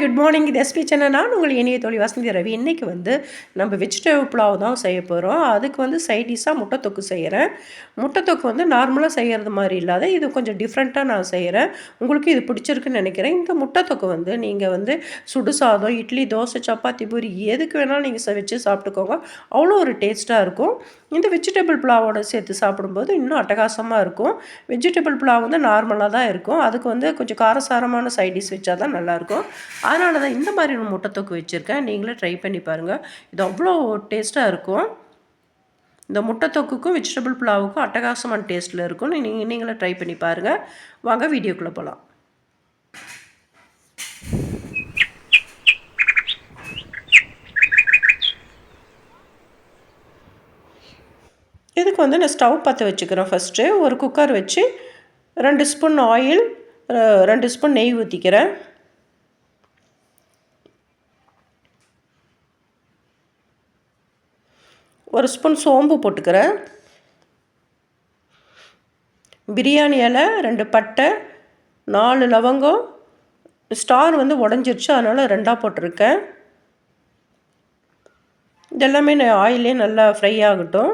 Good morning இது SP channel நான் உங்கள் இனிய தோழி வசந்தி ரவி. இன்றைக்கி வந்து நம்ம வெஜிடபிள் புலாவ் தான் செய்ய போகிறோம் அதுக்கு வந்து சைடிஷாக முட்டைத்தொக்கு செய்கிறேன் முட்டை தொக்கு வந்து நார்மலாக செய்கிறது மாதிரி இல்லாத இது கொஞ்சம் டிஃப்ரெண்ட்டாக நான் செய்கிறேன் உங்களுக்கு இது பிடிச்சிருக்குன்னு நினைக்கிறேன். இந்த முட்டை தொக்கு வந்து நீங்கள் வந்து சுடு சாதம் இட்லி தோசை சப்பாத்தி பூரி எதுக்கு வேணாலும் நீங்கள் வச்சு சாப்பிட்டுக்கோங்க. அவ்வளோ ஒரு டேஸ்ட்டாக இருக்கும். இந்த வெஜிடபிள் புலாவோட சேர்த்து சாப்பிடும்போது இன்னும் அட்டகாசமாக இருக்கும். வெஜிடபிள் புலாவ் வந்து நார்மலாக தான் இருக்கும். அதுக்கு வந்து கொஞ்சம் காரசாரமான சைடிஷ் வச்சா தான் நல்லாயிருக்கும் அதனால தான் இந்த மாதிரி ஒரு முட்டை தொக்கு வச்சுருக்கேன். நீங்களே ட்ரை பண்ணி பாருங்கள் இது அவ்வளோ டேஸ்ட்டாக இருக்கும். இந்த முட்டை தொக்குக்கும் வெஜிடபிள் புலாவுக்கும் அட்டகாசமான டேஸ்ட்டில் இருக்கும். நீங்கள் நீங்களே ட்ரை பண்ணி பாருங்கள் வாங்க வீடியோக்குள்ளே போகலாம் இதுக்கு வந்து நான் ஸ்டவ் பற்ற வச்சுக்கிறேன் ஃபஸ்ட்டு ஒரு குக்கர் வச்சு ரெண்டு ஸ்பூன் ஆயில் ரெண்டு ஸ்பூன் நெய் ஊற்றிக்கிறேன் ஒரு ஸ்பூன் சோம்பு போட்டுக்கிறேன். பிரியாணி இலை ரெண்டு பட்டை நாலு லவங்கம் ஸ்டார் வந்து உடஞ்சிருச்சு அதனால் ரெண்டாக போட்டிருக்கேன். இதெல்லாமே நான் ஆயிலே நல்லா ஃப்ரை ஆகட்டும்.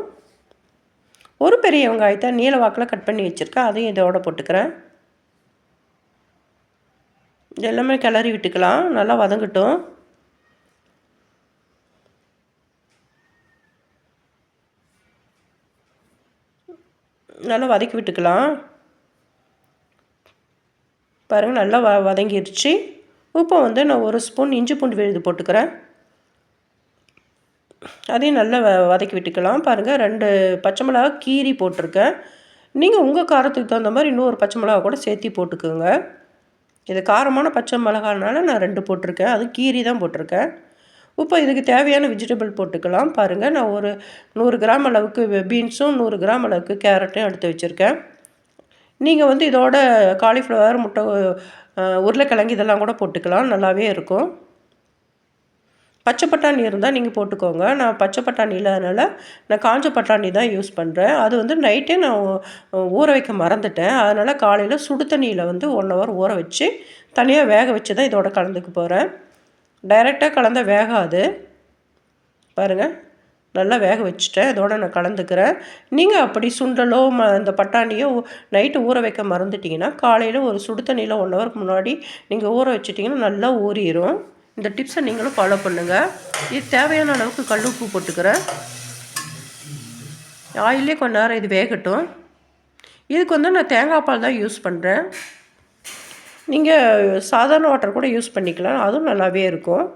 ஒரு பெரிய வெங்காயத்தை நீல வாக்கில் கட் பண்ணி வச்சுருக்கேன் அதையும் இதோட போட்டுக்கிறேன். இதெல்லாமே கிளறி விட்டுக்கலாம் நல்லா வதங்கட்டும். நல்லா வதக்கி விட்டுக்கலாம். பாருங்கள் நல்லா வ வதங்கிடுச்சு உப்பை வந்து நான் ஒரு ஸ்பூன் இஞ்சி பூண்டு விழுது போட்டுக்கிறேன். அதையும் நல்லா வ வதக்கி விட்டுக்கலாம். பாருங்கள் ரெண்டு பச்சை மிளகா கீரி போட்டிருக்கேன். நீங்கள் உங்கள் காரத்துக்கு தகுந்த மாதிரி இன்னொரு பச்சை மிளகா கூட சேர்த்தி போட்டுக்கோங்க. இது காரமான பச்சை மிளகானால நான் ரெண்டு போட்டிருக்கேன். அது கீரி தான் போட்டிருக்கேன். இப்போ இதுக்கு தேவையான வெஜிடபிள் போட்டுக்கலாம். பாருங்கள் நான் ஒரு நூறு கிராம் அளவுக்கு பீன்ஸும் நூறு கிராம் அளவுக்கு கேரட்டையும் எடுத்து வச்சுருக்கேன். நீங்கள் வந்து இதோட காலிஃப்ளவர் முட்டை உருளைக்கிழங்கு இதெல்லாம் கூட போட்டுக்கலாம். நல்லாவே இருக்கும். பச்சை பட்டாணி இருந்தால் நீங்கள் போட்டுக்கோங்க. நான் பச்சை பட்டாணி இல்லாதனால நான் காஞ்ச பட்டாணி தான் யூஸ் பண்ணுறேன் அது வந்து நைட்டே நான் ஊற வைக்க மறந்துட்டேன். அதனால் காலையில் சுடு தண்ணியில் வந்து ஒன் ஹவர் ஊற வச்சு தனியாக வேக வச்சு தான் இதோட கலந்துக்க போகிறேன் டைரெக்டாக கலந்த வேகாது. பாருங்கள் நல்லா வேக வச்சுட்டேன். இதோடு நான் கலந்துக்கிறேன். நீங்கள் அப்படி சுண்டலோ ம இந்த பட்டாணியோ நைட்டு ஊற வைக்க மறந்துட்டிங்கன்னா காலையில் ஒரு சுடு தண்ணியில் ஒன் ஹவருக்கு முன்னாடி நீங்கள் ஊற வச்சிட்டிங்கன்னா நல்லா ஊறிடும் இந்த டிப்ஸை நீங்களும் ஃபாலோ பண்ணுங்கள் இது தேவையான அளவுக்கு கல் உப்பு போட்டுக்கிறேன். ஆயிலே கொஞ்ச நேரம் இது வேகட்டும். இதுக்கு வந்து நான் தேங்காய் பால் தான் யூஸ் பண்ணுறேன் நீங்கள் சாதாரண வாட்டர் கூட யூஸ் பண்ணிக்கலாம். அதுவும் நல்லாவே இருக்கும்.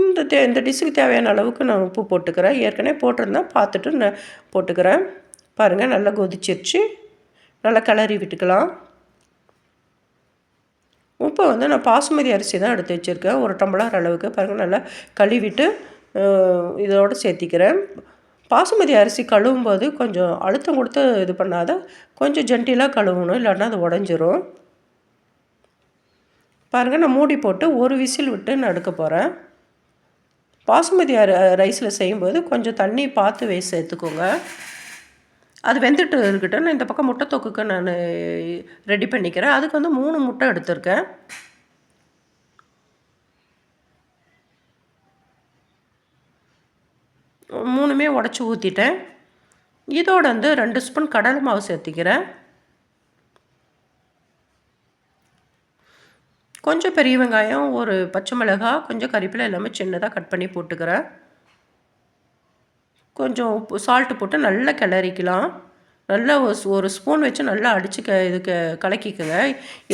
இந்த தே இந்த டிஷ்ஷுக்கு தேவையான அளவுக்கு நான் உப்பு போட்டுக்கிறேன். ஏற்கனவே போட்டிருந்தேன் பார்த்துட்டு நான் போட்டுக்கிறேன். பாருங்கள் நல்லா கொதிச்சிருச்சு. நல்லா கிளறி விட்டுக்கலாம். உப்பை வந்து நான் பாசுமதி அரிசி தான் எடுத்து வச்சுருக்கேன். ஒரு டம்ளர் அளவுக்கு. பாருங்கள் நல்லா கழுவிட்டு இதோடு சேர்த்திக்கிறேன். பாசுமதி அரிசி கழுவும் போது கொஞ்சம் அழுத்தம் கொடுத்து இது பண்ணாத கொஞ்சம் ஜென்டிலாக கழுவணும் இல்லைன்னா அது உடஞ்சிரும். பாருங்கள் நான் மூடி போட்டு ஒரு விசில் விட்டு நான் எடுக்க போகிறேன் பாசுமதி ரைஸில் செய்யும்போது கொஞ்சம் தண்ணி பார்த்து வே சேர்த்துக்கோங்க. அது வெந்துட்டு இருக்கட்டும். நான் இந்த பக்கம் முட்டை தொக்குக்கு நான் ரெடி பண்ணிக்கிறேன். அதுக்கு வந்து மூணு முட்டை எடுத்திருக்கேன். மூணுமே உடச்சி ஊற்றிட்டேன் இதோட வந்து ரெண்டு ஸ்பூன் கடலை மாவு சேர்த்திக்கிறேன். கொஞ்சம் பெரிய வெங்காயம் ஒரு பச்சை மிளகாய் கொஞ்சம் கறிப்பில் எல்லாமே சின்னதாக கட் பண்ணி போட்டுக்கிறேன். கொஞ்சம் உப்பு சால்ட்டு போட்டு நல்லா கிளறிக்கலாம். நல்லா ஒரு ஸ்பூன் வச்சு நல்லா அடித்து க இதுக்கு கலக்கிக்குங்க.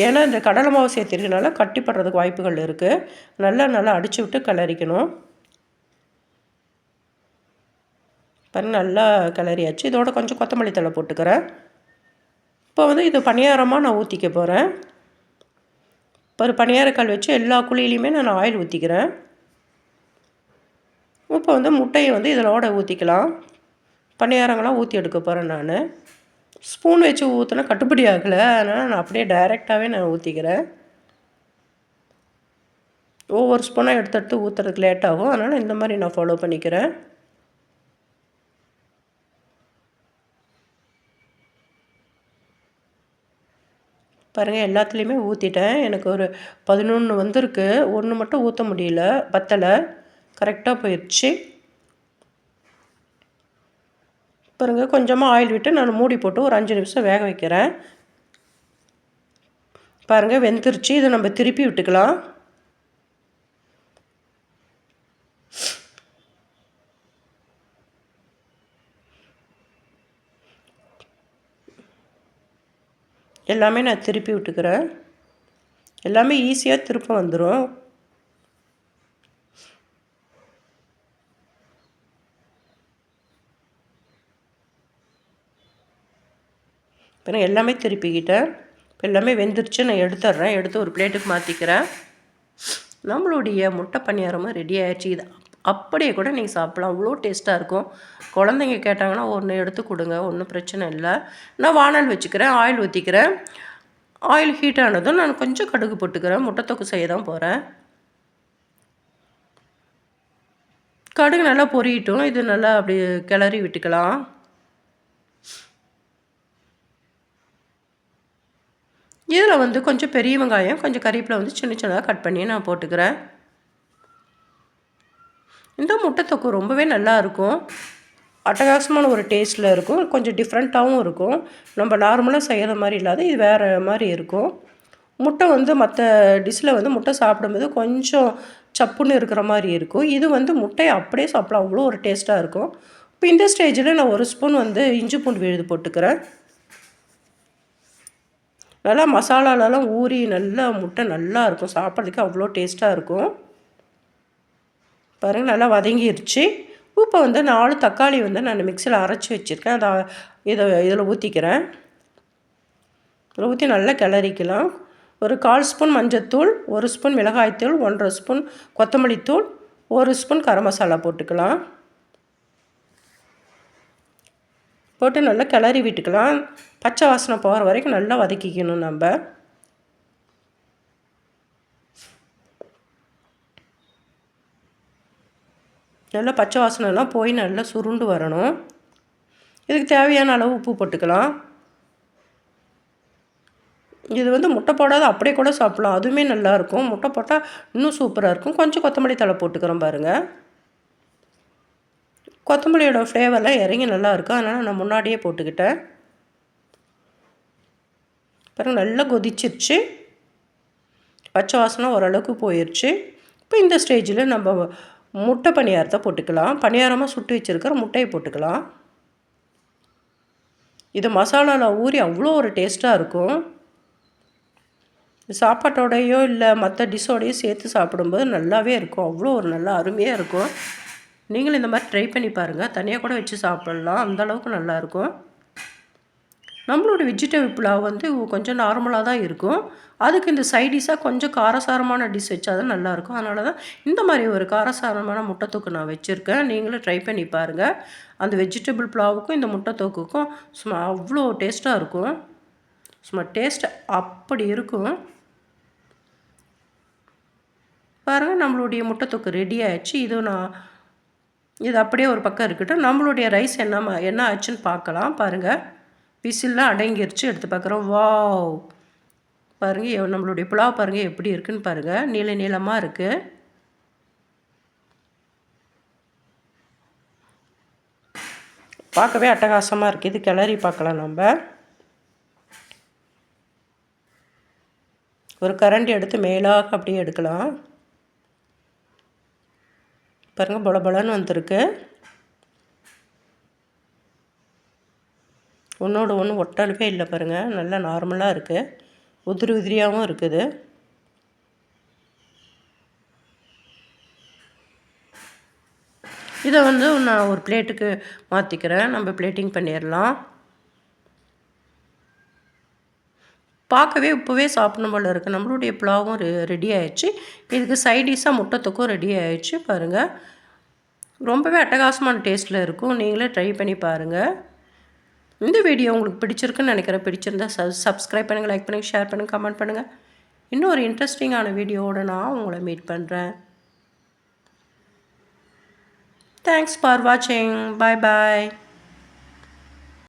ஏன்னா இந்த கடலை மாவு சேர்த்துருக்கனால கட்டிப்படுறதுக்கு வாய்ப்புகள் இருக்குது நல்லா நல்லா அடித்து விட்டு கிளறிக்கணும். பாருங்க நல்லா கிளறியாச்சு. இதோட கொஞ்சம் கொத்தமல்லி தலை போட்டுக்கிறேன். இப்போ வந்து இது பணியாரமாக நான் ஊற்றிக்க போகிறேன் இப்போ ஒரு பணியாரக்கால் வச்சு எல்லா குழியிலையுமே நான் ஆயில் ஊற்றிக்கிறேன் இப்போ வந்து முட்டையை வந்து இதனோட ஊற்றிக்கலாம் பணியாரங்களாம் ஊற்றி எடுக்க போகிறேன் நான். ஸ்பூன் வச்சு ஊற்றினா கட்டுப்படி ஆகலை. அதனால் நான் அப்படியே டைரெக்டாகவே நான் ஊற்றிக்கிறேன் ஒவ்வொரு ஸ்பூனாக எடுத்து எடுத்து ஊற்றுறதுக்கு லேட் ஆகும். அதனால் இந்த மாதிரி நான் ஃபாலோ பண்ணிக்கிறேன். பாருங்கள் எல்லாத்துலேயுமே ஊற்றிட்டேன் எனக்கு ஒரு பதினொன்று வந்திருக்கு. ஒன்று மட்டும் ஊற்ற முடியல. பத்தலை கரெக்டாக போயிடுச்சு பாருங்கள் கொஞ்சமாக ஆயில் விட்டு நான் மூடி போட்டு ஒரு அஞ்சு நிமிஷம் வேக வைக்கிறேன். பாருங்கள் வெந்துருச்சு. இதை நம்ம திருப்பி விட்டுக்கலாம். எல்லாமே நான் திருப்பி விட்டுக்கிறேன். எல்லாமே ஈஸியாக திருப்ப வந்துடும் இப்போ நான் எல்லாமே திருப்பிக்கிட்டேன். இப்போ எல்லாமே வெந்துருச்சு நான் எடுத்துட்றேன் எடுத்து ஒரு பிளேட்டுக்கு மாற்றிக்கிறேன் நம்மளுடைய முட்டை பணியாரமும் ரெடி ஆயிடுச்சு. இது அப்படியே கூட நீங்கள் சாப்பிட்லாம். அவ்வளோ டேஸ்ட்டாக இருக்கும். குழந்தைங்க கேட்டாங்கன்னா ஒன்று எடுத்து கொடுங்க. ஒன்றும் பிரச்சனை இல்லை. நான் வானல் வச்சுக்கிறேன். ஆயில் ஊற்றிக்கிறேன் ஆயில் ஹீட் ஆனதும் நான் கொஞ்சம் கடுகு போட்டுக்கிறேன். முட்டைத்தொக்கு செய்ய தான் போகிறேன் கடுகு நல்லா பொரியட்டும். இது நல்லா அப்படி கிளறி விட்டுக்கலாம். இதில் வந்து கொஞ்சம் பெரிய வெங்காயம் கொஞ்சம் கறிப்பில் வந்து சின்ன சின்னதாக கட் பண்ணி நான் போட்டுக்கிறேன். இந்த முட்டை தொக்கு ரொம்பவே நல்லா இருக்கும் அட்டகாசமான ஒரு டேஸ்ட்டில் இருக்கும். கொஞ்சம் டிஃப்ரெண்ட்டாகவும் இருக்கும். நம்ம நார்மலாக செய்கிற மாதிரி இல்லாத இது வேறு மாதிரி இருக்கும். முட்டை வந்து மற்ற டிஷ்ஷில் வந்து முட்டை சாப்பிடும்போது கொஞ்சம் சப்புன்னு இருக்கிற மாதிரி இருக்கும். இது வந்து முட்டையை அப்படியே சாப்பிடலாம். அவ்வளோ ஒரு டேஸ்ட்டாக இருக்கும். இப்போ இந்த ஸ்டேஜில் நான் ஒரு ஸ்பூன் வந்து இஞ்சி பூண்டு விழுது போட்டுக்கிறேன். நல்லா மசாலாலெலாம் ஊறி நல்லா முட்டை நல்லா இருக்கும். சாப்பிட்றதுக்கு அவ்வளோ டேஸ்ட்டாக இருக்கும். பாருங்கள் நல்லா வதங்கிருச்சு. இப்போ வந்து நாலு தக்காளி வந்து நான் மிக்சியில் அரைச்சி வச்சுருக்கேன். அதை இதை இதில் ஊற்றிக்கிறேன் இதில் ஊற்றி நல்லா கிளறிக்கலாம். ஒரு கால் ஸ்பூன் மஞ்சத்தூள் ஒரு ஸ்பூன் மிளகாய்த்தூள் ஒன்றரை ஸ்பூன் கொத்தமல்லி தூள் ஒரு ஸ்பூன் கரம் மசாலா போட்டுக்கலாம். போட்டு நல்லா கிளறி விட்டுக்கலாம். பச்சை வாசனை போகிற வரைக்கும் நல்லா வதக்கிக்கணும் நம்ம. நல்லா பச்சை வாசனைலாம் போய் நல்லா சுருண்டு வரணும். இதுக்கு தேவையான அளவு உப்பு போட்டுக்கலாம். இது வந்து முட்டை போடாத அப்படியே கூட சாப்பிட்லாம். அதுவுமே நல்லாயிருக்கும் முட்டை போட்டால் இன்னும் சூப்பராக இருக்கும். கொஞ்சம் கொத்தமல்லி தலை போட்டுக்கிறோம் பாருங்கள் கொத்தமல்லியோட ஃப்ளேவர்லாம் இறங்கி நல்லாயிருக்கும் அதனால் நான் முன்னாடியே போட்டுக்கிட்டேன். பாருங்கள் நல்லா கொதிச்சிருச்சு. பச்சை வாசனை ஓரளவுக்கு போயிடுச்சு இப்போ இந்த ஸ்டேஜில் நம்ம முட்டை பணியாரத்தை போட்டுக்கலாம். பணியாரமாக சுட்டு வச்சுருக்கிற முட்டையை போட்டுக்கலாம். இது மசாலாவில் ஊறி அவ்வளோ ஒரு டேஸ்ட்டாக இருக்கும். சாப்பாட்டோடையோ இல்லை மற்ற டிஷ்ஷோடையோ சேர்த்து சாப்பிடும்போது நல்லாவே இருக்கும். அவ்வளோ ஒரு நல்லா அருமையாக இருக்கும். நீங்களும் இந்த மாதிரி ட்ரை பண்ணி பாருங்கள் தனியாக கூட வச்சு சாப்பிட்லாம். அந்தளவுக்கு நல்லாயிருக்கும் நம்மளோட வெஜிடபிள் புலாவ் வந்து கொஞ்சம் நார்மலாக தான் இருக்கும். அதுக்கு இந்த சைடிஷாக கொஞ்சம் காரசாரமான டிஷ் வச்சா தான் நல்லாயிருக்கும். அதனால தான் இந்த மாதிரி ஒரு காரசாரமான முட்டைத்தொக்கு நான் வச்சுருக்கேன். நீங்களும் ட்ரை பண்ணி பாருங்கள் அந்த வெஜிடபிள் புலாவுக்கும் இந்த முட்டைத்தொக்குக்கும் சும்மா அவ்வளோ டேஸ்ட்டாக இருக்கும். சும்மா டேஸ்ட் அப்படி இருக்கும். பாருங்கள் நம்மளுடைய முட்டைத்தொக்கு ரெடி ஆயிடுச்சு. இது நான் இது அப்படியே ஒரு பக்கம் இருக்கட்டும். நம்மளுடைய ரைஸ் என்ன என்ன ஆச்சுன்னு பார்க்கலாம். பாருங்கள் விசில்லாம் அடங்கிருச்சு எடுத்து பார்க்குறோம் வாவ்! பாருங்கள் நம்மளுடைய புலாவ் பாருங்கள் எப்படி இருக்குன்னு பாருங்கள் நீள நீளமாக இருக்குது பார்க்கவே அட்டகாசமாக இருக்குது இது கிளறி பார்க்கலாம் நம்ம. ஒரு கரண்ட் எடுத்து மேலாக அப்படியே எடுக்கலாம். பாருங்கள் பொல பொலன்னு வந்திருக்கு. ஒன்றோட ஒன்று ஒட்டலுமே இல்லை பாருங்கள் நல்லா நார்மலாக இருக்குது உதிரி உதிரியாகவும் இருக்குது. இதை வந்து நான் ஒரு பிளேட்டுக்கு மாற்றிக்கிறேன் நம்ம பிளேட்டிங் பண்ணிடலாம் பார்க்கவே இப்போவே சாப்பிடணும் போல் இருக்குது நம்மளுடைய புலாவும் ரெடி ஆயிடுச்சு. இதுக்கு சைடிஷாக முட்டத்துக்கும் ரெடி ஆயிடுச்சு பாருங்கள் ரொம்பவே அட்டகாசமான டேஸ்ட்டில் இருக்கும். நீங்களே ட்ரை பண்ணி பாருங்கள் இந்த வீடியோ உங்களுக்கு பிடிச்சிருக்குன்னு நினைக்கிறேன். பிடிச்சிருந்தா சப் சப்ஸ்கிரைப் பண்ணுங்கள் லைக் பண்ணுங்கள் ஷேர் பண்ணுங்கள் கமெண்ட் பண்ணுங்கள் இன்னும் ஒரு இன்ட்ரெஸ்டிங்கான வீடியோவோட நான் உங்களை மீட் பண்ணுறேன் தேங்க்ஸ் ஃபார் வாட்சிங் பாய் பாய்